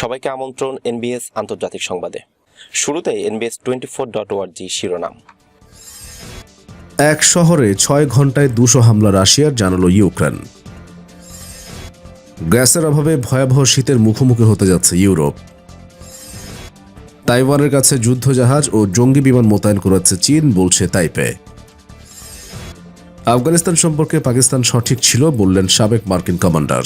সবাইকে আমন্ত্রণ এনবিএস আন্তর্জাতিক সংবাদে। শুরুতে এনবিএস টোয়েন্টি ফোর ডট ওয়ার্জি শিরোনাম। এক শহরে ছয় ঘন্টায় দুশো হামলা রাশিয়ার, জানালো ইউক্রেন। গ্যাসের অভাবে ভয়াবহ শীতের মুখোমুখি হতে যাচ্ছে ইউরোপ। তাইওয়ানের কাছে যুদ্ধজাহাজ ও জঙ্গি বিমান মোতায়েন করাচ্ছে চীন, বলছে তাইপে। আফগানিস্তান সম্পর্কে পাকিস্তান সঠিক ছিল, বললেন সাবেক মার্কিন কমান্ডার।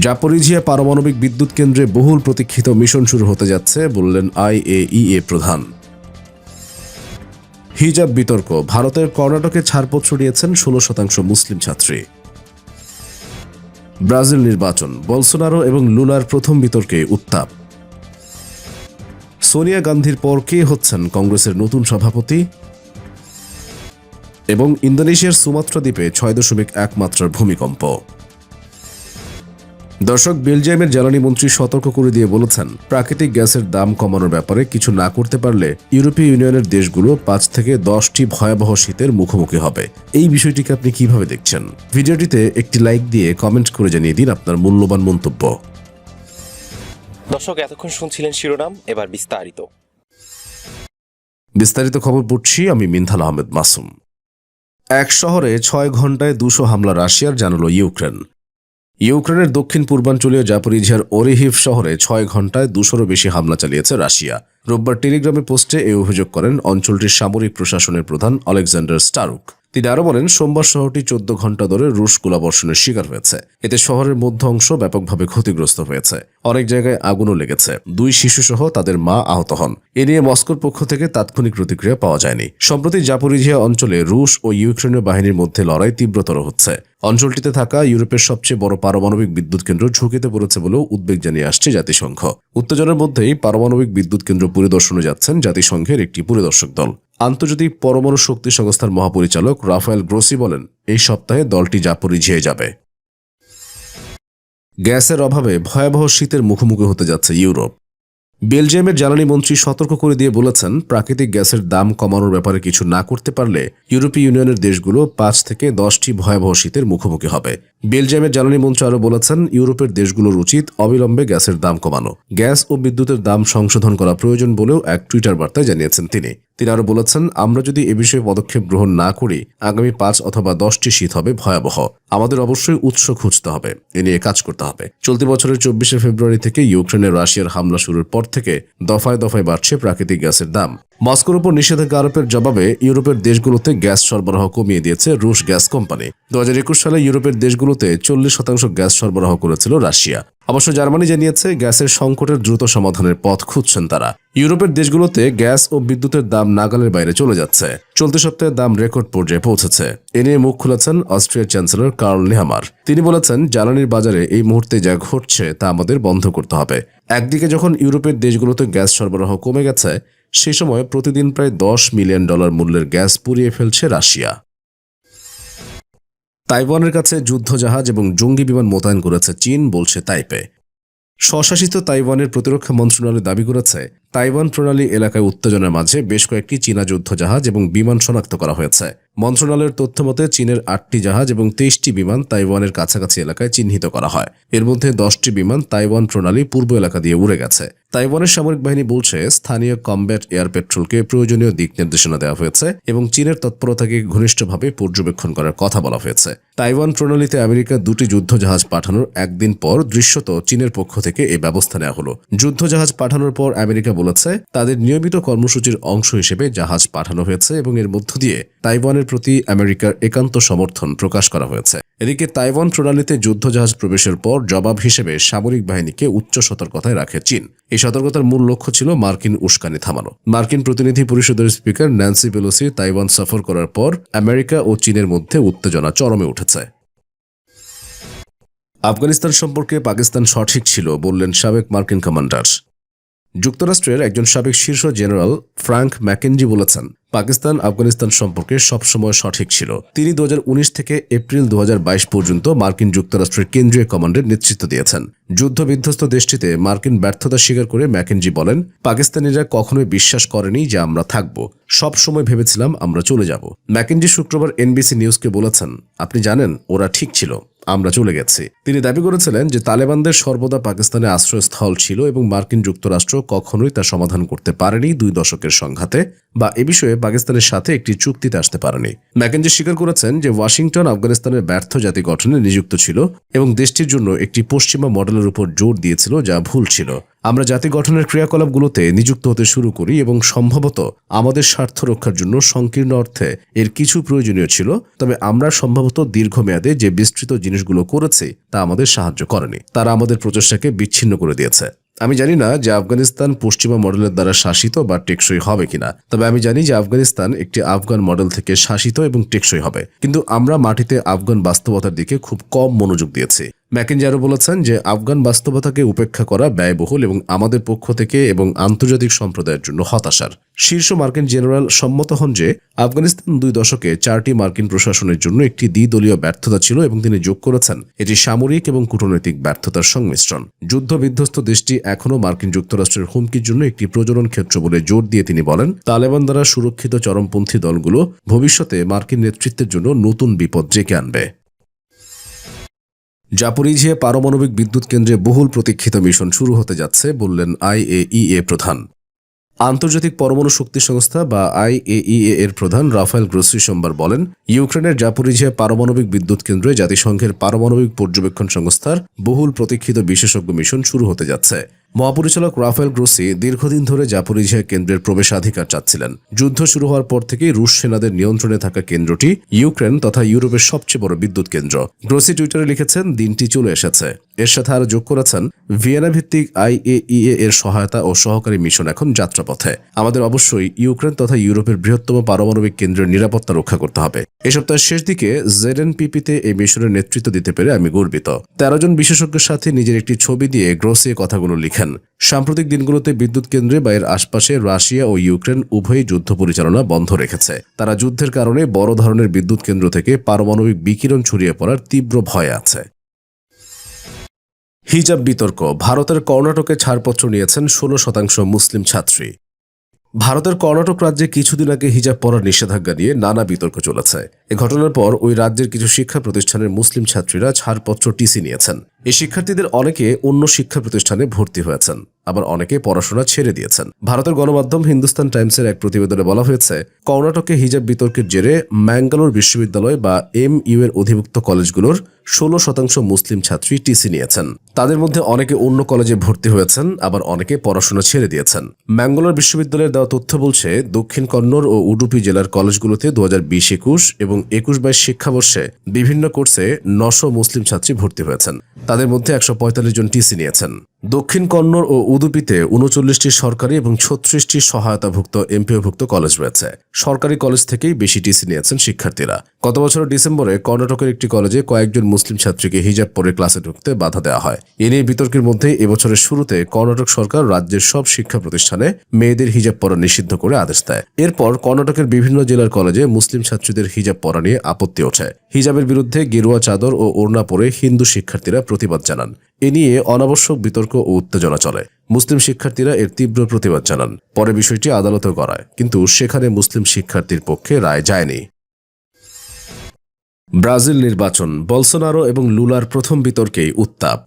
জাপরিজিয়া পারমাণবিক বিদ্যুৎ কেন্দ্রে বহুল প্রতীক্ষিত মিশন শুরু হতে যাচ্ছে, বললেন আইএইএ প্রধান। হিজাব বিতর্ক, ভারতের কর্ণাটকে ছাড়পত্র দিয়েছেন ষোলো শতাংশ মুসলিম ছাত্রী। ব্রাজিল নির্বাচন, বলসোনারো এবং লুলার প্রথম বিতর্কে উত্তাপ। সোনিয়া গান্ধীর পর কে হচ্ছেন কংগ্রেসের নতুন সভাপতি? এবং ইন্দোনেশিয়ার সুমাত্রা দ্বীপে ছয় দশমিক এক মাত্রার ভূমিকম্প। দর্শক বেলজিয়ামের জ্বালানি মন্ত্রী সতর্ক করে দিয়ে বলেছেন প্রাকৃতিক গ্যাসের দাম কমানোর ব্যাপারে কিছু না করতে পারলে ইউরোপীয় ইউনিয়নের দেশগুলো পাঁচ থেকে দশটি ভয়াবহ শীতের মুখোমুখি হবে। এই বিষয়টিকে আপনি কীভাবে দেখছেন? ভিডিওটিতে একটি লাইক দিয়ে কমেন্ট করে জানিয়ে দিন আপনার মূল্যবান মন্তব্য। দর্শক এতক্ষণ শুনছিলেন শিরোনাম এবার বিস্তারিত। বিস্তারিত খবর পড়ছি আমি মিনথাল আহমেদ মাসুম। এক শহরে ছয় ঘন্টায় দুশো হামলা রাশিয়ার জানালো ইউক্রেন। ইউক্রেনের দক্ষিণ পূর্বাঞ্চলীয় জাপরিঝিয়ার ওরিহিভ শহরে ছয় ঘন্টায় দুশোরও বেশি হামলা চালিয়েছে রাশিয়া। রোববার টেলিগ্রামে পোস্টে এই অভিযোগ করেন অঞ্চলটির সামরিক প্রশাসনের প্রধান আলেকজান্ডার স্টারুক। তিনি আরও বলেন, সোমবার শহরটি চোদ্দ ঘণ্টা ধরে রুশ গোলাবর্ষণের শিকার হয়েছে। এতে শহরের মধ্য অংশ ব্যাপকভাবে ক্ষতিগ্রস্ত হয়েছে। অনেক জায়গায় আগুনও লেগেছে। দুই শিশুসহ তাদের মা আহত হন। এ নিয়ে মস্কোর পক্ষ থেকে তাৎক্ষণিক প্রতিক্রিয়া পাওয়া যায়নি। সম্প্রতি জাপরিঝিয়া অঞ্চলে রুশ ও ইউক্রেনীয় বাহিনীর মধ্যে লড়াই তীব্রতর হচ্ছে। অঞ্চলটিতে থাকা ইউরোপের সবচেয়ে বড় পারমাণবিক বিদ্যুৎ কেন্দ্র ঝুঁকিতে পড়েছে বলেও উদ্বেগ জানিয়ে আসছে জাতিসংঘ। উত্তেজনার মধ্যেই পারমাণবিক বিদ্যুৎ কেন্দ্র পরিদর্শনে যাচ্ছেন জাতিসংঘের একটি পরিদর্শক দল। আন্তর্জাতিক পরমাণু শক্তি সংস্থার মহাপরিচালক রাফায়েল গ্রোসি বলেন, এই সপ্তাহে দলটি জাপরিঝিয়ে যাবে। গ্যাসের অভাবে ভয়াবহ শীতের মুখোমুখি হতে যাচ্ছে ইউরোপ। বেলজিয়ামের জ্বালানি মন্ত্রী সতর্ক করে দিয়ে বলেছেন, প্রাকৃতিক গ্যাসের দাম কমানোর ব্যাপারে কিছু না করতে পারলে ইউরোপীয় ইউনিয়নের দেশগুলো পাঁচ থেকে দশটি ভয়াবহ শীতের মুখোমুখি হবে। বেলজিয়ামের জ্বালানি মন্ত্রী আরও বলেছেন, ইউরোপের দেশগুলোর উচিত অবিলম্বে গ্যাসের দাম কমানো। গ্যাস ও বিদ্যুতের দাম সংশোধন করা প্রয়োজন বলেও এক টুইটার বার্তায় জানিয়েছেন তিনি। তিনি আরও বলেছেন, আমরা যদি এ বিষয়ে পদক্ষেপ গ্রহণ না করি, আগামী পাঁচ অথবা দশটি শীত হবে ভয়াবহ। আমাদের অবশ্যই উৎস খুঁজতে হবে, এ নিয়ে কাজ করতে হবে। চলতি বছরের চব্বিশে ফেব্রুয়ারি থেকে ইউক্রেনে রাশিয়ার হামলা শুরুর পর থেকে দফায় দফায় বাড়ছে প্রাকৃতিক গ্যাসের দাম। মস্কোর উপর নিষেধাজ্ঞা আরোপের জবাবে ইউরোপের দেশগুলোতে গ্যাস সরবরাহ কমিয়ে দিয়েছে রুশ গ্যাস কোম্পানি। দুই হাজার একুশ সালে ইউরোপের দেশগুলোতে চল্লিশ শতাংশ গ্যাস সরবরাহ করেছিল রাশিয়া। অবশ্য জার্মানি জানিয়েছে গ্যাসের সংকটের দ্রুত সমাধানের পথ খুঁজছেন তারা। ইউরোপের দেশগুলোতে গ্যাস ও বিদ্যুতের দাম নাগালের বাইরে চলে যাচ্ছে। চলতি সপ্তাহে দাম রেকর্ড পর্যায়ে পৌঁছেছে। এ নিয়ে মুখ খুলেছেন অস্ট্রিয়ার চ্যান্সেলর কার্ল নেহামার। তিনি বলেছেন, জ্বালানির বাজারে এই মুহূর্তে যা ঘটছে তা আমাদের বন্ধ করতে হবে। একদিকে যখন ইউরোপের দেশগুলোতে গ্যাস সরবরাহ কমে গেছে সেই সময় প্রতিদিন প্রায় দশ মিলিয়ন ডলার মূল্যের গ্যাস পুড়িয়ে ফেলছে রাশিয়া। তাইওয়ানের কাছে যুদ্ধজাহাজ এবং জঙ্গি বিমান মোতায়েন করেছে চীন, বলছে তাইপে। স্বশাসিত তাইওয়ানের প্রতিরক্ষা মন্ত্রণালয় দাবি করেছে, তাইওয়ান প্রণালী এলাকায় উত্তেজনার মাঝে বেশ কয়েকটি চীনা যুদ্ধজাহাজ এবং বিমান শনাক্ত করা হয়েছে। মন্ত্রণালয়ের তথ্য মতে চীনের আটটি জাহাজ এবং তেইশটি বিমান তাইওয়ানের কাছাকাছি এলাকায় চিহ্নিত করা হয়। এর মধ্যে দশটি বিমান তাইওয়ান প্রণালী পূর্ব এলাকা দিয়ে উড়ে গেছে। তাইওয়ানের সামরিক বাহিনী বলছে, স্থানীয় কমব্যাট এয়ার পেট্রোলকে প্রয়োজনীয় দিক নির্দেশনা দেওয়া হয়েছে এবং চীনের তৎপরতাকে ঘনিষ্ঠভাবে পর্যবেক্ষণ করার কথা বলা হয়েছে। তাইওয়ান প্রণালীতে আমেরিকা দুটি যুদ্ধজাহাজ পাঠানোর একদিন পর দৃশ্যত চীনের পক্ষ থেকে এই ব্যবস্থা নেওয়া হলো। যুদ্ধজাহাজ পাঠানোর পর আমেরিকা বলেছে, তাদের নিয়মিত কর্মসূচির অংশ হিসেবে জাহাজ পাঠানো হয়েছে এবং এর মধ্য দিয়ে তাইওয়ানের প্রতি আমেরিকার একান্ত সমর্থন প্রকাশ করা হয়েছে। এদিকে তাইওয়ান প্রণালীতে যুদ্ধজাহাজ প্রবেশের পর জবাব হিসেবে সামরিক বাহিনীকে উচ্চ সতর্কতায় রাখে চীন। এই সতর্কতার মূল লক্ষ্য ছিল মার্কিন উস্কানি থামানো। মার্কিন প্রতিনিধি পরিষদের স্পিকার ন্যান্সি পেলোসি তাইওয়ান সফর করার পর আমেরিকা ও চীনের মধ্যে উত্তেজনা চরমে উঠেছে। আফগানিস্তান সম্পর্কে পাকিস্তান সঠিক ছিল বললেন সাবেক মার্কিন কমান্ডার। যুক্তরাষ্ট্রের একজন সাবেক শীর্ষ জেনারেল ফ্রাঙ্ক ম্যাকেনজি বলেছেন, পাকিস্তান আফগানিস্তান সম্পর্কে সবসময় সঠিক ছিল। তিনি দু হাজার উনিশ থেকে এপ্রিল দু হাজার বাইশ পর্যন্ত মার্কিন যুক্তরাষ্ট্রের কেন্দ্রীয় কমান্ডের নেতৃত্ব দিয়েছেন। যুদ্ধ বিধ্বস্ত দেশটিতে মার্কিন ব্যর্থতা স্বীকার করে ম্যাকেনজি বলেন, পাকিস্তানিরা কখনোই বিশ্বাস করেনি যে আমরা থাকব। সব সময় ভেবেছিলাম আমরা চলে যাব। ম্যাকেনজি শুক্রবার এনবিসি নিউজকে বলেছেন, আপনি জানেন, ওরা ঠিক ছিল। আমরা চলে গেছি। তিনি দাবি করেছিলেন যে তালেবানদের সর্বদা পাকিস্তানে আশ্রয়স্থল ছিল এবং মার্কিন যুক্তরাষ্ট্র কখনোই তা সমাধান করতে পারেনি দুই দশকের সংঘাতে বা এ বিষয়ে পাকিস্তানের সাথে একটি চুক্তিতে আসতে পারেনি। ম্যাকেনজি স্বীকার করেছেন যে ওয়াশিংটন আফগানিস্তানের ব্যর্থ জাতি গঠনে নিযুক্ত ছিল এবং দেশটির জন্য একটি পশ্চিমা মডেলের উপর জোর দিয়েছিল যা ভুল ছিল। আমরা জাতি গঠনের ক্রিয়াকলাপগুলোতে নিযুক্ত হতে শুরু করি এবং সম্ভবত আমাদের স্বার্থ রক্ষার জন্য সংকীর্ণ অর্থে এর কিছু প্রয়োজনীয় ছিল, তবে আমরা সম্ভবত দীর্ঘমেয়াদে যে বিস্তৃত জিনিসগুলো করেছি তা আমাদের সাহায্য করেনি। তারা আমাদের প্রচেষ্টাকে বিচ্ছিন্ন করে দিয়েছে। আমি জানি না যে আফগানিস্তান পশ্চিমা মডেলের দ্বারা শাসিত বা টেকসই হবে কিনা, তবে আমি জানি যে আফগানিস্তান একটি আফগান মডেল থেকে শাসিত এবং টেকসই হবে। কিন্তু আমরা মাটিতে আফগান বাস্তবতার দিকে খুব কম মনোযোগ দিয়েছি। ম্যাকেনজি আরও বলেছেন যে আফগান বাস্তবতাকে উপেক্ষা করা ব্যয়বহুল এবং আমাদের পক্ষ থেকে এবং আন্তর্জাতিক সম্প্রদায়ের জন্য হতাশার। শীর্ষ মার্কিন জেনারেল সম্মত হন যে আফগানিস্তান দুই দশকে চারটি মার্কিন প্রশাসনের জন্য একটি দ্বিদলীয় ব্যর্থতা ছিল এবং তিনি যোগ করেছেন। এটি সামরিক এবং কূটনৈতিক ব্যর্থতার সংমিশ্রণ। যুদ্ধ বিধ্বস্ত দেশটি এখনও মার্কিন যুক্তরাষ্ট্রের হুমকির জন্য একটি প্রজনন ক্ষেত্র বলে জোর দিয়ে তিনি বলেন, তালেবান দ্বারা সুরক্ষিত চরমপন্থী দলগুলো ভবিষ্যতে মার্কিন নেতৃত্বের জন্য নতুন বিপদ ডেকে আনবে। জাপরিঝিয়া পারমাণবিক বিদ্যুৎ কেন্দ্রে বহুল প্রতীক্ষিত মিশন শুরু হতে যাচ্ছে, বললেন আইএইএ প্রধান। আন্তর্জাতিক পরমাণু শক্তি সংস্থা বা আইএইএ এর প্রধান রাফায়েল গ্রোসি সোমবার বলেন, ইউক্রেনের জাপরিঝিয়া পারমাণবিক বিদ্যুৎ কেন্দ্রে জাতিসংঘের পারমাণবিক পর্যবেক্ষণ সংস্থার বহুল প্রতীক্ষিত বিশেষজ্ঞ মিশন শুরু হতে যাচ্ছে। মহাপরিচালক রাফেল গ্রোসি দীর্ঘদিন ধরে জাপরিঝিয়া কেন্দ্রের প্রবেশাধিকার চাচ্ছিলেন। যুদ্ধ শুরু হওয়ার পর থেকেই রুশ সেনাদের নিয়ন্ত্রণে থাকা কেন্দ্রটি ইউক্রেন তথা ইউরোপের সবচেয়ে বড় বিদ্যুৎ কেন্দ্র। গ্রোসি টুইটারে লিখেছেন, দিনটি চলে এসেছে। এর সাথে আরও যোগ করেছেন, ভিয়েনা ভিত্তিক আইএইএ এর সহায়তা ও সহকারী মিশন এখন যাত্রাপথে। আমাদের অবশ্যই ইউক্রেন তথা ইউরোপের বৃহত্তম পারমাণবিক কেন্দ্রের নিরাপত্তা রক্ষা করতে হবে। এ সপ্তাহের শেষ দিকে জেডএনপিপিতে এই মিশনের নেতৃত্ব দিতে পেরে আমি গর্বিত। তেরো জন বিশেষজ্ঞের সাথে নিজের একটি ছবি দিয়ে গ্রোসি কথাগুলো কথাগুলো লিখেন সাম্প্রতিক দিনগুলোতে বিদ্যুৎ কেন্দ্রে বা এর আশপাশে রাশিয়া ও ইউক্রেন উভয়ই যুদ্ধ পরিচালনা বন্ধ রেখেছে। তারা যুদ্ধের কারণে বড় ধরনের বিদ্যুৎ কেন্দ্র থেকে পারমাণবিক বিকিরণ ছড়িয়ে পড়ার তীব্র ভয় আছে। হিজাব বিতর্ক। ভারতের কর্ণাটকে ছাড়পত্র নিয়েছেন ষোলো শতাংশ মুসলিম ছাত্রী। ভারতের কর্ণাটক রাজ্যে কিছুদিন আগে হিজাব পরার নিষেধাজ্ঞা নিয়ে নানা বিতর্ক চলেছে। এ ঘটনার পর ওই রাজ্যের কিছু শিক্ষা প্রতিষ্ঠানের মুসলিম ছাত্রীরা ছাড়পত্র টিসি নিয়েছেন। এই শিক্ষার্থীদের অনেকে অন্য শিক্ষা প্রতিষ্ঠানে ভর্তি হয়েছেন, আবার অনেকে পড়াশোনা ছেড়ে দিয়েছেন। ভারতের গণমাধ্যম হিন্দুস্তান টাইমসের এক প্রতিবেদনে বলা হয়েছে, কর্ণাটকে হিজাব বিতর্কের জেরে ম্যাঙ্গালোর বিশ্ববিদ্যালয় বা এম ইউ এর অধিভুক্ত কলেজগুলোর ষোলো শতাংশ মুসলিম ছাত্রী টিসি নিয়েছেন। তাদের মধ্যে অনেকে অন্য কলেজে ভর্তি হয়েছেন, আবার অনেকে পড়াশোনা ছেড়ে দিয়েছেন। ম্যাঙ্গালোর বিশ্ববিদ্যালয়ের দেওয়া তথ্য বলছে, দক্ষিণ কন্নড় ও উডুপি জেলার কলেজগুলোতে দু হাজার বিশ একুশ এবং একুশ বাইশ শিক্ষাবর্ষে বিভিন্ন কোর্সে নশো মুসলিম ছাত্রী ভর্তি হয়েছেন। তাদের মধ্যে একশো পঁয়তাল্লিশ জন টিসি নিয়েছেন। দক্ষিণ কন্নড় ও উদুপিতে উনচল্লিশটি সরকারি এবং ছত্রিশটি সহায়তাভুক্ত এমপিওভুক্ত কলেজ রয়েছে। সরকারি কলেজ থেকেই বেশি টিসি নিয়েছেন শিক্ষার্থীরা। গত বছর ডিসেম্বরে কর্ণাটকের একটি কলেজে কয়েকজন মুসলিম ছাত্রীকে হিজাব পরে ক্লাসে ঢুকতে বাধা দেওয়া হয়। এ নিয়ে বিতর্কের মধ্যে এবছরের শুরুতে কর্ণাটক সরকার রাজ্যের সব শিক্ষা প্রতিষ্ঠানে মেয়েদের হিজাব পরা নিষিদ্ধ করে আদেশ দেয়। এরপর কর্ণাটকের বিভিন্ন জেলার কলেজে মুসলিম ছাত্রীদের হিজাব পরা নিয়ে আপত্তি ওঠে। হিজাবের বিরুদ্ধে গেরুয়া চাদর ও ওড়না পরে হিন্দু শিক্ষার্থীরা প্রতিবাদ জানান। এ নিয়ে অনাবশ্যক বিতর্ক ও উত্তেজনা চলে। মুসলিম শিক্ষার্থীরা এর তীব্র প্রতিবাদ জানান। পরে বিষয়টি আদালতে করায় কিন্তু সেখানে মুসলিম শিক্ষার্থীর পক্ষে রায় যায়নি। ব্রাজিল নির্বাচন, বলসোনারো এবং লুলার প্রথম বিতর্কেই উত্তাপ।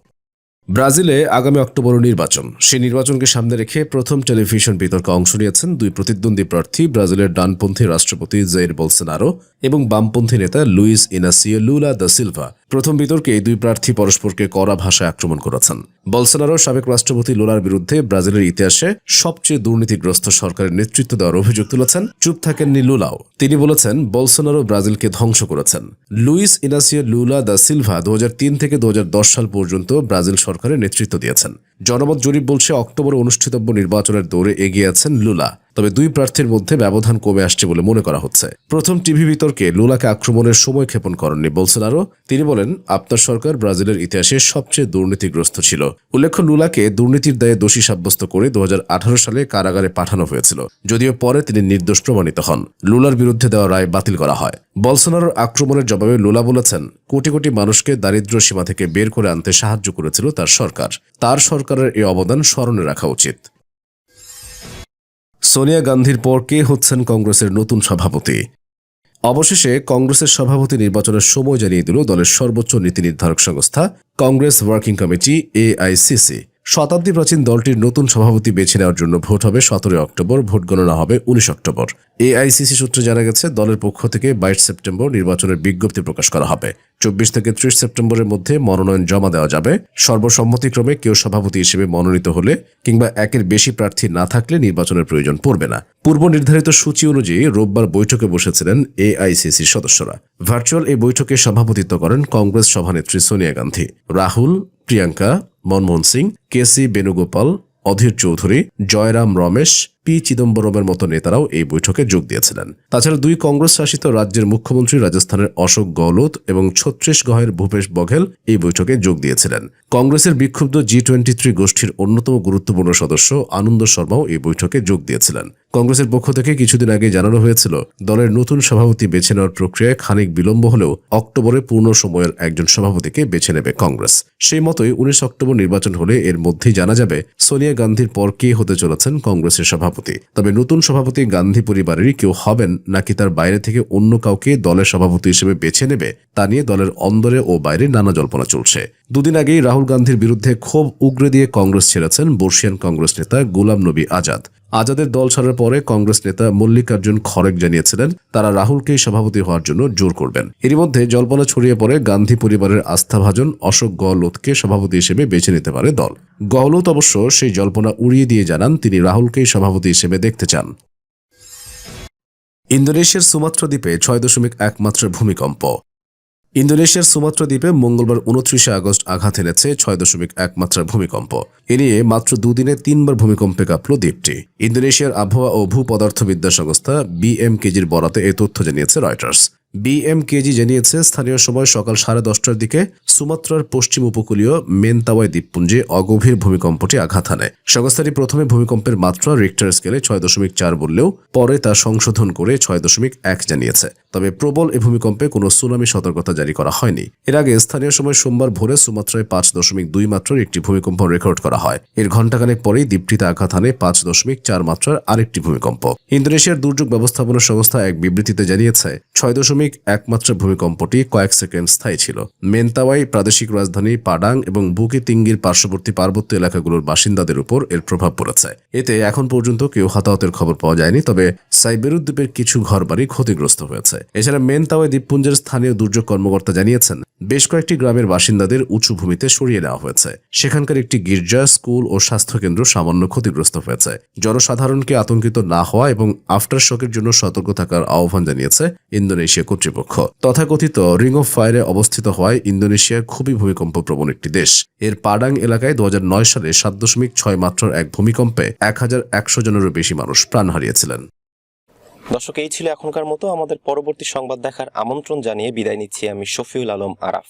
ব্রাজিলে আগামী অক্টোবর নির্বাচন। সেই নির্বাচনকে সামনে রেখে প্রথম টেলিভিশন বিতর্কে অংশ নিয়েছেন দুই প্রতিদ্বন্দ্বী প্রার্থী ব্রাজিলের ডানপন্থী রাষ্ট্রপতি জের বলসোনারো এবং বামপন্থী নেতা Luiz Inacio Lula da Silva. প্রথম বিতর্কে এই দুই প্রার্থী পরস্পরকে কড়া ভাষায় আক্রমণ করেছেন। বলসোনারো সাবেক রাষ্ট্রপতি লুলার বিরুদ্ধে ব্রাজিলের ইতিহাসে সবচেয়ে দুর্নীতিগ্রস্ত সরকারের নেতৃত্ব দেওয়ার অভিযোগ তুলেছেন। চুপ থাকেননি লুলাও। তিনি বলেছেন, বলসোনারো ব্রাজিলকে ধ্বংস করেছেন। Luiz Inacio Lula da Silva দু হাজার তিন থেকে দু হাজার দশ সাল পর্যন্ত ব্রাজিল সরকারের নেতৃত্ব দিয়েছেন। জনমত জরিপ বলছে অক্টোবর অনুষ্ঠিতব্য নির্বাচনের দৌড়ে এগিয়ে আছেন লুলা। তবে দুই প্রার্থীর মধ্যে ব্যবধান কমে আসছে বলে মনে করা হচ্ছে। প্রথম টিভি বিতর্কে লুলাকে আক্রমণের সময় ক্ষেপণ করেননি বলছেন আরও তিনি বলেন, আপনার সরকার ব্রাজিলের ইতিহাসে সবচেয়ে দুর্নীতিগ্রস্ত ছিল। উল্লেখ্য, লুলাকে দুর্নীতির দায়ে দোষী সাব্যস্ত করে দু হাজার আঠারো সালে কারাগারে পাঠানো হয়েছিল, যদিও পরে তিনি নির্দোষ প্রমাণিত হন। লুলার বিরুদ্ধে দেওয়া রায় বাতিল করা হয়। বলসোনারোর আক্রমণের জবাবে লুলা বলেছেন, কোটি কোটি মানুষকে দারিদ্র সীমা থেকে বের করে আনতে সাহায্য করেছিল তার সরকার। তার সরকারের এই অবদান স্মরণে রাখা উচিত। সোনিয়া গান্ধীর পর কে হচ্ছেন কংগ্রেসের নতুন সভাপতি? অবশেষে কংগ্রেসের সভাপতি নির্বাচনের সময় জানিয়ে দিল দলের সর্বোচ্চ নীতি নির্ধারক সংস্থা, কংগ্রেস ওয়ার্কিং কমিটি এআইসিসি শতাব্দী প্রাচীন দলটির নতুন সভাপতি বেছে নেওয়ার জন্য ভোট হবে সতেরোই অক্টোবর, ভোট গণনা হবে উনিশ অক্টোবর। এআইসিসি সূত্রে জানা গেছে, দলের পক্ষ থেকে বাইশ সেপ্টেম্বর নির্বাচনের বিজ্ঞপ্তি প্রকাশ করা হবে। চব্বিশ থেকে ত্রিশ সেপ্টেম্বরের মধ্যে মনোনয়ন জমা দেওয়া যাবে। সর্বসম্মতিক্রমে কেউ সভাপতি হিসেবে মনোনীত হলে কিংবা একের বেশি প্রার্থী না থাকলে নির্বাচনের প্রয়োজন পড়বে না। পূর্ব নির্ধারিত সূচি অনুযায়ী রোববার বৈঠকে বসেছিলেন এআইসিসির সদস্যরা। ভার্চুয়াল এই বৈঠকে সভাপতিত্ব করেন কংগ্রেস সভানেত্রী Sonia Gandhi, Rahul, Priyanka Manmohan Singh K C Venugopal, Adhir Chowdhury, Jairam Ramesh, P চিদম্বরমের মতো নেতারাও এই বৈঠকে যোগ দিয়েছিলেন। তাছাড়া দুই কংগ্রেস শাসিত রাজ্যের মুখ্যমন্ত্রী রাজস্থানের অশোক গহলোত এবং ছত্রিশগড়ের ভূপেশ বঘেল এই বৈঠকে যোগ দিয়েছিলেন। কংগ্রেসের বিক্ষুব্ধ জি টোয়েন্টি থ্রি গোষ্ঠীর অন্যতম গুরুত্বপূর্ণ সদস্য আনন্দ শর্মাও এই বৈঠকে যোগ দিয়েছিলেন। কংগ্রেসের পক্ষ থেকে কিছুদিন আগে জানানো হয়েছিল, দলের নতুন সভাপতি বেছে নেওয়ার প্রক্রিয়ায় খানিক বিলম্ব হলেও অক্টোবরে পূর্ণ সময়ের একজন সভাপতিকে বেছে নেবে কংগ্রেস। সেই মতোই উনিশ অক্টোবর নির্বাচন হলে এর মধ্যেই জানা যাবে সোনিয়া গান্ধীর পর কে হতে চলেছেন কংগ্রেসের সভাপতি। তবে নতুন সভাপতি গান্ধী পরিবারেরই কেউ হবেন নাকি তার বাইরে থেকে অন্য কাউকে দলের সভাপতি হিসেবে বেছে নেবে, তা নিয়ে দলের অন্দরে ও বাইরে নানা জল্পনা চলছে। দুদিন আগেই রাহুল গান্ধীর বিরুদ্ধে ক্ষোভ উগরে দিয়ে কংগ্রেস ছেড়েছেন বর্ষিয়ান কংগ্রেস নেতা গোলাম নবী আজাদ। আজাদের দল ছাড়ার পরে কংগ্রেস নেতা মল্লিকার্জুন খড়গ জানিয়েছিলেন, তারা রাহুলকেই সভাপতি হওয়ার জন্য জোর করবেন। এরই মধ্যে জল্পনা ছড়িয়ে পড়ে গান্ধী পরিবারের আস্থাভাজন অশোক গহলোতকে সভাপতি হিসেবে বেছে নিতে পারে দল। গহলোত অবশ্য সেই জল্পনা উড়িয়ে দিয়ে জানান, তিনি রাহুলকেই সভাপতি হিসেবে দেখতে চান। ইন্দোনেশিয়ার সুমাত্রা দ্বীপে ছয় দশমিক এক মাত্রার ভূমিকম্প। ইন্দোনেশিয়ার সুমাত্রা দ্বীপে মঙ্গলবার উনত্রিশে আগস্ট আঘাত এনেছে ছয় দশমিক এক মাত্রার ভূমিকম্প। এ নিয়ে মাত্র দুদিনে তিনবার ভূমিকম্পে কাঁপল দ্বীপটি। ইন্দোনেশিয়ার আবহাওয়া ও ভূপদার্থবিদ্যা সংস্থা বিএমকেজির বরাতে এ তথ্য জানিয়েছে রয়টার্স। বিএমকেজি জানিয়েছে, স্থানীয় সময় সকাল সাড়ে দশটার দিকে সুমাত্রার পশ্চিম উপকূলীয় মেনতাওয়াই দ্বীপপুঞ্জে অগভীর ভূমিকম্পটি আঘাত হানে। সংস্থাটি প্রথমে ভূমিকম্পের মাত্রা রিক্টার স্কেলে ছয় দশমিক চার বললেও পরে তা সংশোধন করে ছয় দশমিক এক জানিয়েছে। তবে প্রবল এ ভূমিকম্পে কোনো সুনামি সতর্কতা জারি করা হয়নি। এর আগে স্থানীয় সময় সোমবার ভোরে সুমাত্রায় পাঁচ দশমিক দুই মাত্রার একটি ভূমিকম্প রেকর্ড করা হয়। এর ঘণ্টাখানেক পরেই দ্বীপটিতে আঘাত হানে পাঁচ দশমিক চার মাত্রার আরেকটি ভূমিকম্প। ইন্দোনেশিয়ার দুর্যোগ ব্যবস্থাপনা সংস্থা এক বিবৃতিতে জানিয়েছে, ছয় দশমিক একমাত্র ভূমিকম্পটি কয়েক সেকেন্ড স্থায়ী ছিল। মেন্তাওয়াই প্রাদেশিক রাজধানী পাডাং এবং বুকি তিঙ্গির পার্শ্ববর্তী পার্বত্য এলাকাগুলোর বাসিন্দাদের উপর এর প্রভাব পড়েছে। এতে এখন পর্যন্ত কেউ হতাহতের খবর পাওয়া যায়নি, তবে সাইবেরুদ দ্বীপের কিছু ঘরবাড়ি ক্ষতিগ্রস্ত হয়েছে। এছাড়া মেনতাওয়াই দ্বীপপুঞ্জের স্থানীয় দুর্যোগ কর্মকর্তা জানিয়েছেন, বেশ কয়েকটি গ্রামের বাসিন্দাদের উঁচু ভূমিতে সরিয়ে নেওয়া হয়েছে। সেখানকার একটি গির্জা, স্কুল ও স্বাস্থ্যকেন্দ্র সামান্য ক্ষতিগ্রস্ত হয়েছে। জনসাধারণকে আতঙ্কিত না হওয়া এবং আফটার শকের জন্য সতর্ক থাকার আহ্বান জানিয়েছে ইন্দোনেশিয়া কর্তৃপক্ষ। তথাকথিত রিং অফ ফায়ারে অবস্থিত হওয়ায় ইন্দোনেশিয়া খুবই ভূমিকম্প প্রবণ একটি দেশ। এর পাডাং এলাকায় দু হাজার নয় সালে সাত দশমিক ছয় মাত্রার এক ভূমিকম্পে এক হাজার একশো জনেরও বেশি মানুষ প্রাণ হারিয়েছিলেন। দর্শক, এই ছিল এখনকার মতো। আমাদের পরবর্তী সংবাদ দেখার আমন্ত্রণ জানিয়ে বিদায় নিচ্ছি আমি শফিউল আলম আরাফ।